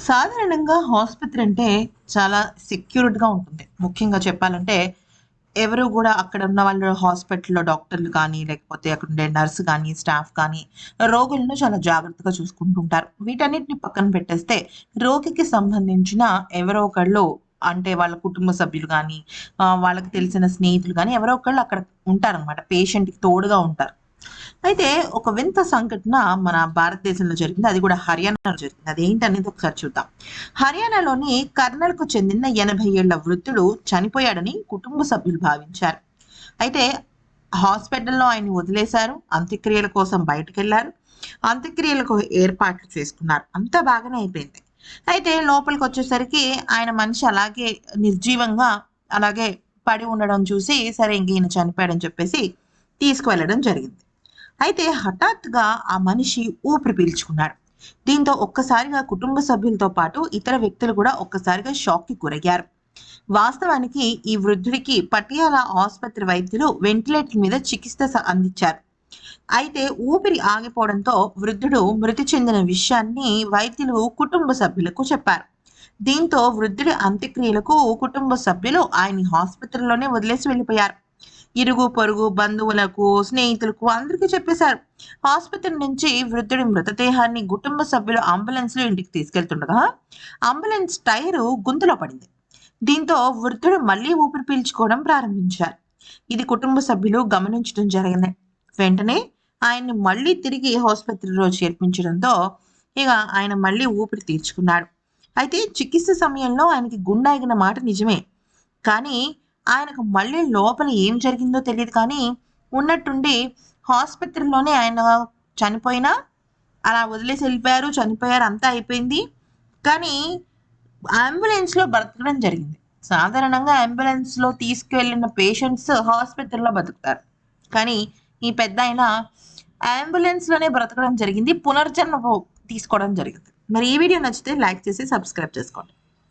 సాధారణంగా ఆసుపత్రి అంటే చాలా సెక్యూర్డ్‌గా ఉంటుంది. ముఖ్యంగా చెప్పాలంటే ఎవరు కూడా అక్కడ ఉన్న వాళ్ళు హాస్పిటల్‌లో డాక్టర్లు కానీ, లేకపోతే అక్కడ ఉండే నర్స్ కానీ స్టాఫ్ కానీ రోగులను చాలా జాగ్రత్తగా చూసుకుంటూ ఉంటారు. వీటన్నిటిని పక్కన పెట్టేస్తే రోగికి సంబంధించిన ఎవరో ఒకళ్ళు అంటే వాళ్ళ కుటుంబ సభ్యులు కానీ వాళ్ళకి తెలిసిన స్నేహితులు కానీ ఎవరో ఒకళ్ళు అక్కడ ఉంటారనమాట. పేషెంట్‌కి తోడుగా ఉంటారు. అయితే ఒక వింత సంఘటన మన భారతదేశంలో జరిగింది. అది కూడా హర్యానాలో జరిగింది. అది ఏంటనేది ఒకసారి చూద్దాం. హర్యానాలోని కర్నల్‌కు చెందిన 80 ఏళ్ళ వృద్ధుడు చనిపోయాడని కుటుంబ సభ్యులు భావించారు. అయితే హాస్పిటల్‌లో ఆయన్ని వదిలేశారు. అంత్యక్రియల కోసం బయటికెళ్ళారు. అంత్యక్రియలకు ఏర్పాట్లు చేసుకున్నారు. అంతా బాగానే అయిపోయింది. అయితే లోపలికి వచ్చేసరికి ఆయన మనిషి అలాగే నిర్జీవంగా అలాగే పడి ఉండడం చూసి సరే ఇంక ఈయన చనిపోయాడని చెప్పేసి తీసుకువెళ్ళడం జరిగింది. అయితే హఠాత్తుగా ఆ మనిషి ఊపిరి పీల్చుకున్నాడు. దీంతో ఒక్కసారిగా కుటుంబ సభ్యులతో పాటు ఇతర వ్యక్తులు కూడా ఒక్కసారిగా షాక్‌కి గురయ్యారు. వాస్తవానికి ఈ వృద్ధుడికి పటియాల ఆసుపత్రి వైద్యులు వెంటిలేటర్ మీద చికిత్స అందించారు. అయితే ఊపిరి ఆగిపోవడంతో వృద్ధుడు మృతి చెందిన విషయాన్ని వైద్యులు కుటుంబ సభ్యులకు చెప్పారు. దీంతో వృద్ధుడి అంత్యక్రియలకు కుటుంబ సభ్యులు ఆయన్ని ఆసుపత్రిలోనే వదిలేసి వెళ్ళిపోయారు. ఇరుగు పొరుగు బంధువులకు, స్నేహితులకు అందరికీ చెప్పేశారు. ఆసుపత్రి నుంచి వృద్ధుడి మృతదేహాన్ని కుటుంబ సభ్యులు అంబులెన్స్‌లో ఇంటికి తీసుకెళ్తుండగా అంబులెన్స్ టైరు గుంతలో పడింది. దీంతో వృద్ధుడు మళ్ళీ ఊపిరి పీల్చుకోవడం ప్రారంభించారు. ఇది కుటుంబ సభ్యులు గమనించడం జరిగింది. వెంటనే ఆయన్ని మళ్ళీ తిరిగి ఆసుపత్రిలో చేర్పించడంతో ఇక ఆయన మళ్ళీ ఊపిరి తీర్చుకున్నాడు. అయితే చికిత్స సమయంలో ఆయనకి గుండాగిన మాట నిజమే. కానీ ఆయనకు మళ్ళీ లోపల ఏం జరిగిందో తెలియదు కానీ ఉన్నట్టుండి ఆసుపత్రిలోనే ఆయన చనిపోయినా అలా వదిలేసి వెళ్ళిపోయారు. చనిపోయారు. అంతా అయిపోయింది. కానీ అంబులెన్స్‌లో బ్రతకడం జరిగింది. సాధారణంగా అంబులెన్స్‌లో తీసుకెళ్ళిన పేషెంట్స్ ఆసుపత్రిలో బతుకుతారు. కానీ ఈ పెద్దాయన అంబులెన్స్‌లోనే బ్రతకడం జరిగింది. పునర్జన్మ తీసుకోవడం జరిగింది. మరి ఈ వీడియో నచ్చితే లైక్ చేసి సబ్స్క్రైబ్ చేసుకోండి.